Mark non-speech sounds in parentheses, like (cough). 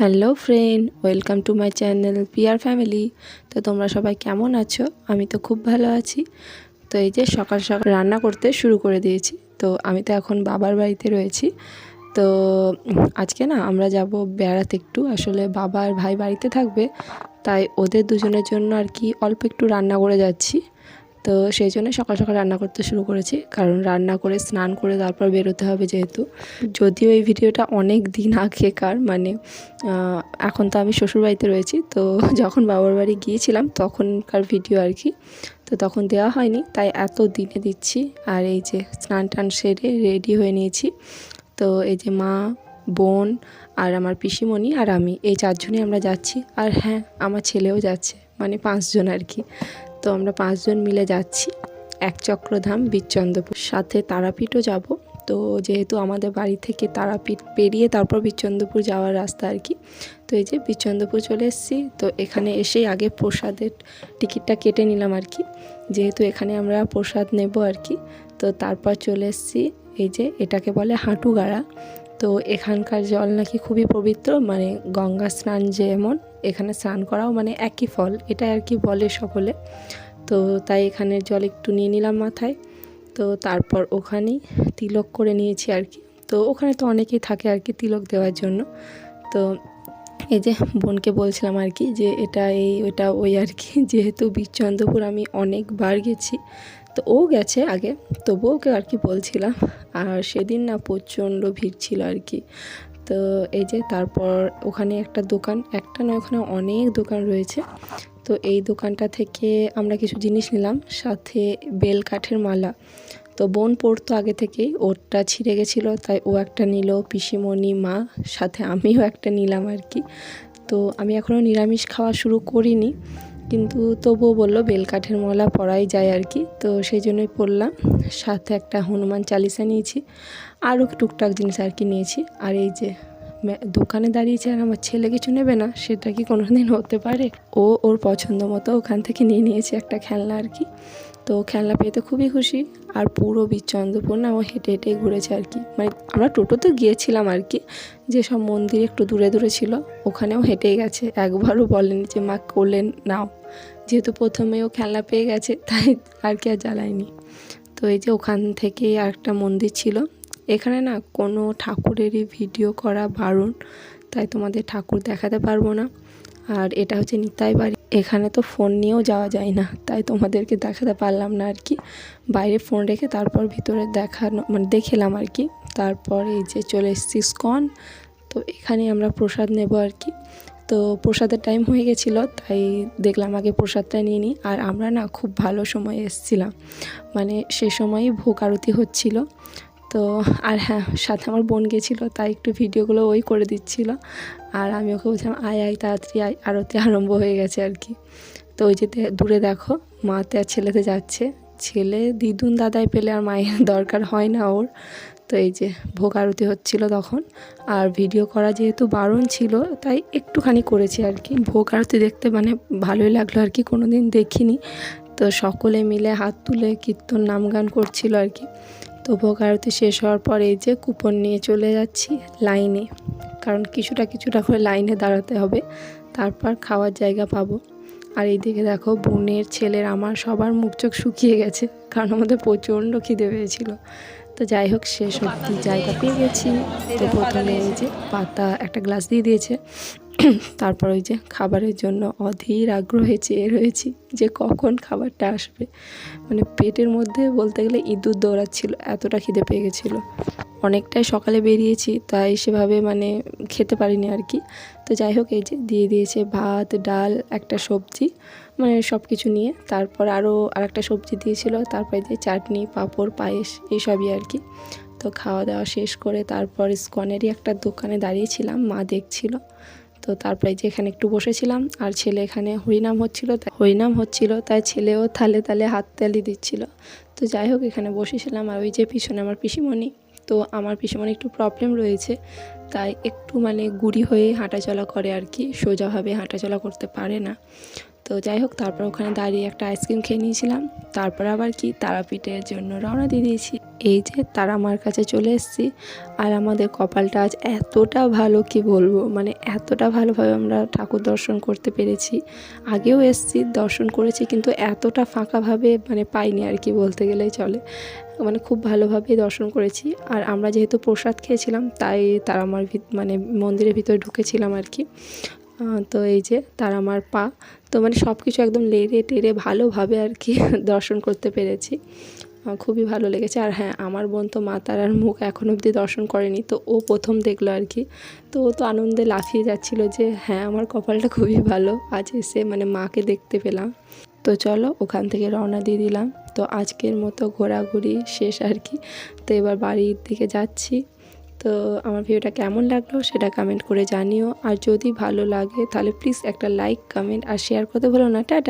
Hello friend, welcome to my channel Peer Family. তো তোমরা সবাই কেমন আছো? আমি তো খুব ভালো আছি। তো এই যে সকাল সকাল রান্না করতে শুরু করে দিয়েছি। তো আমি তো এখন বাবার বাড়িতে রয়েছি। তো আজকে না আমরা যাব বেড়াতে একটু। আসলে বাবা আর ভাই বাড়িতে থাকবে, তাই ওদের দুজনের জন্য আর কি অল্প একটু রান্না করে যাচ্ছি। তো সেই জন্য সকাল সকাল রান্না করতে শুরু করেছি। কারণ রান্না করে, স্নান করে তারপর বেরোতে হবে যেহেতু। যদিও এই ভিডিওটা অনেক দিন আগেকার মানে এখন তো আমি শ্বশুরবাড়িতে রয়েছি। তো যখন বাবার বাড়ি গিয়েছিলাম, তখনকার ভিডিও আর কি। তো তখন দেওয়া হয়নি, তাই এত দিনে দিচ্ছি। আর এই যে স্নান টান সেরে রেডি হয়ে নিয়েছি। তো এই যে মা, বোন আর আমার পিসিমণি আর আমি, এই চারজনই আমরা যাচ্ছি। আর হ্যাঁ আমার ছেলেও যাচ্ছে মানে পাঁচজন আর কি। তো আমরা পাঁচজন মিলে যাচ্ছি। এক চক্রধাম, বীরচন্দ্রপুর। সাথে তারাপীঠও যাব। তো যেহেতু আমাদের বাড়ি থেকে তারাপীঠ পেরিয়ে তারপর বীরচন্দ্রপুর যাওয়ার রাস্তা আর কি, তো এই যে বীরচন্দ্রপুর চলে এসেছি। তো এখানে এসেই আগে প্রসাদের টিকিটটা কেটে নিলাম আর কি। যেহেতু এখানে আমরা প্রসাদ নেব আর কি, তো তারপর চলে এসেছি। এই যে এটাকে বলে হাঁটু গাড়া তো এখানকার জল নাকি খুবই পবিত্র মানে গঙ্গা স্নান যেমন, এখানে স্নান করাও মানে একই ফল এটা আর কি বলে সকলে। তো তাই এখানের জল একটু নিয়ে নিলাম মাথায়। তো তারপর ওখানেই তিলক করে নিয়েছি আর কি। তো ওখানে তো অনেকেই থাকে আর কি তিলক দেওয়ার জন্য। তো এই যে বোনকে বলছিলাম আর কি যে এটা এই, ওটা ওই আর কি। যেহেতু বীরচন্দ্রপুর আমি অনেকবার গেছি তো ও গেছে আগে তবুও ওকে আর কি বলছিলাম। আর সেদিন না প্রচণ্ড ভিড় ছিল আর কি। তো এই যে তারপর ওখানে একটা দোকান, একটা নয় ওখানে অনেক দোকান রয়েছে। তো এই দোকানটা থেকে আমরা কিছু জিনিস নিলাম, সাথে বেল কাঠের মালা। তো বোন পড়তো আগে থেকেই, ওরটা ছিঁড়ে গেছিল, তাই ও একটা নিল, পিসিমণি, মা, সাথে আমিও একটা নিলাম আর কি। তো আমি এখনও নিরামিষ খাওয়া শুরু করিনি। কিন্তু তবুও বলল বেলকাঠের মলা পরাই যায় আর কি। তো সেই জন্যই পরলাম। সাথে একটা হনুমান চালিসা নিয়েছি, আরও টুকটাক জিনিস আর কি নিয়েছি। আর এই যে দোকানে দাঁড়িয়েছে আর আমার ছেলে কিছু নেবে না, সেটা কি কোনো দিন হতে পারে? ও ওর পছন্দ মতো ওখান থেকে নিয়ে নিয়েছে একটা খেলনা আর কি। তো খেলনা পেতে খুবই খুশি। আর পুরো বীরচন্দ্রপুর না ও হেঁটে হেঁটে ঘুরেছে আর কি। মানে আমরা টোটোতে গিয়েছিলাম আর কি যেসব মন্দির একটু দূরে দূরে ছিল, ওখানেও হেঁটেই গেছে। একবারও বলেনি যে, মা কোলে নাও। যেহেতু প্রথমেও খেলনা পেয়ে গেছে, তাই আর কি আর জ্বালায়নি। তো এই যে ওখান থেকে আর একটা মন্দির ছিল। এখানে না কোনো ঠাকুরেরই ভিডিও করা বারণ, তাই তোমাদের ঠাকুর দেখাতে পারব না। আর এটা হচ্ছে নিতাই বাড়ি। এখানে তো ফোন নিয়েও যাওয়া যায় না, তাই তোমাদেরকে দেখাতে পারলাম না আর কি। বাইরে ফোন রেখে তারপর ভিতরে দেখানো মানে দেখেলাম আর কি। তারপর এই যে চলে এসেছি স্কন তো এখানে আমরা প্রসাদ নেব আর কি। তো প্রসাদের টাইম হয়ে গেছিল, তাই দেখলাম আগে প্রসাদটা নিয়ে নিই। আর আমরা না খুব ভালো সময় এসেছিলাম মানে সে সময়ই ভোগ আরতি হচ্ছিল। তো আর হ্যাঁ সাথে আমার বোন গেছিল, তাই একটু ভিডিওগুলো ওই করে দিচ্ছিল। আর আমি ওকে বলছিলাম, আয় আয়, তাড়াতাড়ি আয়। আরতি আরম্ভ হয়ে গেছে আর কি। তো ওই যে দূরে দেখো মাতে আর ছেলেতে যাচ্ছে। ছেলে দিদুন দাদাই পেলে আর মায়ের (laughs) দরকার হয় না ওর। তো এই যে ভোগ আরতি হচ্ছিল তখন। আর ভিডিও করা যেহেতু বারণ ছিল, তাই একটুখানি করেছি আর কি। ভোগ আরতি দেখতে মানে ভালোই লাগল আর কি কোনো দিন দেখিনি। তো সকলে মিলে হাত তুলে কীর্তন, নাম গান করছিল আর কি। তো ভোগ আরতি শেষ হওয়ার পর এই যে কুপন নিয়ে চলে যাচ্ছি লাইনে। কারণ কিছুটা কিছুটা করে লাইনে দাঁড়াতে হবে, তারপর খাওয়ার জায়গা পাবো। আর এইদিকে দেখো বোনের ছেলের আমার সবার মুখ চোখ শুকিয়ে গেছে, কারণ আমাদের প্রচণ্ড খিদে পেয়েছিল। তো যাই হোক, শেষ অব্দি জায়গা পেয়ে গেছি। তো প্রথমে এই যে পাতা একটা গ্লাস দিয়ে দিয়েছে, তারপর ওই যে খাবারের জন্য অধীর আগ্রহে চেয়ে রয়েছি যে কখন খাবারটা আসবে। মানে পেটের মধ্যে বলতে গেলে ইঁদুর দৌড়াচ্ছিল, এতটা খিদে পেয়ে গেছিল। অনেকটাই সকালে বেরিয়েছি, তাই সেভাবে মানে খেতে পারিনি আর কি। তো যাই হোক, এই যে দিয়ে দিয়েছে ভাত, ডাল, একটা সবজি মানে সব কিছু নিয়ে। তারপর আরও আরেকটা সবজি দিয়েছিল, তারপরে যে চাটনি, পাঁপড়, পায়েস, এইসবই আর কি। তো খাওয়া দাওয়া শেষ করে তারপর স্কনেরই একটা দোকানে দাঁড়িয়েছিলাম, মা দেখছিল। তো তারপরে যে এখানে একটু বসেছিলাম, আর ছেলে এখানে হরিনাম হচ্ছিল, তাই হরিনাম হচ্ছিল, তাই ছেলেও থালে তালে হাত তালি দিচ্ছিল। তো যাই হোক, এখানে বসেছিলাম, আর ওই যে পিছনে আমার পিসিমণি তো আমার পিছনে একটু প্রবলেম রয়েছে। তাই একটু মানে গুড়ি হয়ে হাঁটাচলা করে আর কি, সোজাভাবে হাঁটাচলা করতে পারে না। তো যাই হোক, তারপর ওখানে দাঁড়িয়ে একটা আইসক্রিম খেয়ে নিয়েছিলাম। তারপর আবার কি তারাপীঠের জন্য রওনা দিয়ে দিয়েছি। এই যে তারা মার কাছে চলে এসেছি আর আমাদের কপালটা আজ এতটা ভালো, কি বলব? মানে এতটা ভালোভাবে আমরা ঠাকুর দর্শন করতে পেরেছি। আগেও এসেছি, দর্শন করেছি, কিন্তু এতটা ফাঁকাভাবে মানে পাইনি আর কি বলতে গেলেই চলে। মানে খুব ভালোভাবেই দর্শন করেছি। আর আমরা যেহেতু প্রসাদ খেয়েছিলাম, তাই তারা আমার মানে মন্দিরের ভিতরে ঢুকেছিলাম আর কি। তো এই যে তার আমার পা, তো মানে সব কিছু একদম লেড়ে টেরে ভালোভাবে আর কি (laughs) দর্শন করতে পেরেছি। খুবই ভালো লেগেছে। আর হ্যাঁ আমার বোন তো মা তারার মুখ এখনও অবধি দর্শন করেনি, তো ও প্রথম দেখল আর কি। তো ও তো আনন্দে লাফিয়ে যাচ্ছিল যে হ্যাঁ আমার কপালটা খুবই ভালো, আজ এসে মানে মাকে দেখতে পেলাম। তো চলো, ওখান থেকে রওনা দিয়ে দিলাম। তো আজকের মতো ঘোরাঘুরি শেষ আর কি। তো এবার বাড়ির দিকে যাচ্ছি। তো আমার ভিডিওটা কেমন লাগল সেটা কমেন্ট করে জানিও। আর যদি ভালো লাগে তাহলে প্লিজ একটা লাইক কমেন্ট আর শেয়ার করতে ভুলো না। টাটা।